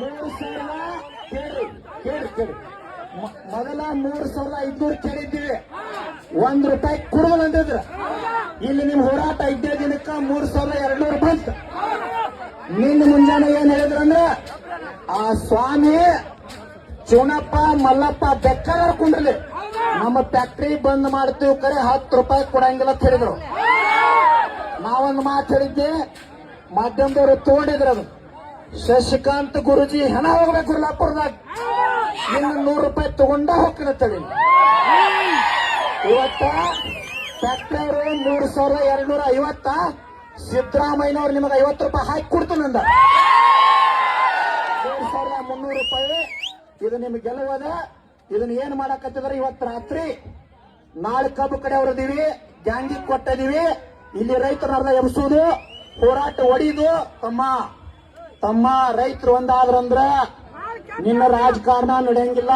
ಮೂರು ಸಾವಿರ ಕೇಳಿ ಕೇಳಿ ಕೇಳಿ ಮೊದಲ ಮೂರು ಸಾವಿರದ ಐದ್ನೂರು ಕೇಳಿದ್ದೀವಿ. ಒಂದ್ ರೂಪಾಯಿ ಕೊಡೋಲ್ಲ ಅಂದಿದ್ರ ಇಲ್ಲಿ ನಿಮ್ ಹೋರಾಟ ಐದೇ ದಿನಕ್ಕ ಮೂರ್ ಸಾವಿರದ ಎರಡ್ನೂರು ಬಂತು. ನಿನ್ನ ಮುಂಜಾನೆ ಏನ್ ಹೇಳಿದ್ರಂದ್ರ ಆ ಸ್ವಾಮಿ ಚೂನಪ್ಪ, ಮಲ್ಲಪ್ಪ ಬೆಕ್ಕರ ಕುಂಡ್ರಲಿ. ನಮ್ಮ ಫ್ಯಾಕ್ಟ್ರಿ ಬಂದ್ ಮಾಡ್ತೀವಿ ಕರೆ, ಹತ್ತು ರೂಪಾಯಿ ಕೊಡಂಗಿಲ್ಲ ಅಂತ ಹೇಳಿದ್ರು. ನಾವೊಂದು ಮಾತು ಹೇಳಿದ್ದೆ ಮಾಧ್ಯಮದವರು ತಗೊಂಡಿದ್ರು ಅದು. ಶಶಿಕಾಂತ್ ಗುರುಜಿ ಹೆಣ ಹೋಗ್ಬೇಕು ಗುರ್ಲಾಪುರದಾಗ ಇನ್ನು ನೂರು ರೂಪಾಯಿ ತಗೊಂಡ ಹೋಗ್ತಿರತ್ತಳಿ ಇವತ್ತ ಫ್ಯಾಕ್ಟ್ರಿ ಮೂರು ಸಾವಿರ ಎರಡ್ ನೂರ ಐವತ್ತ ಸಿದ್ದರಾಮಯ್ಯನವ್ರು ನಿಮಗೆ ಐವತ್ತು ರೂಪಾಯಿ ಹಾಕಿ ಕೊಡ್ತೀನಂದ ಮೂರು ಸಾವಿರದ ಮುನ್ನೂರು ರೂಪಾಯಿ ಇದು ನಿಮ್ಗೆ ಗೆಲುವದ. ಇದನ್ನ ಏನ್ ಮಾಡಕತ್ತಿದ್ರೆ ಇವತ್ತು ರಾತ್ರಿ? ನಾಳೆ ಕಬ್ಬು ಕಡೆ ಹೊರದಿವಿ ಗ್ಯಾಂಗಿ ಕೊಟ್ಟಿದೀವಿ. ಇಲ್ಲಿ ರೈತರನ್ನ ಎಬ್ಸೋದು, ಹೋರಾಟ ಒಡಿದು ತಮ್ಮ ತಮ್ಮ ರೈತರು ಒಂದಾದ್ರಂದ್ರ ನಿನ್ನ ರಾಜಕಾರಣ ನಡೆಯಂಗಿಲ್ಲ.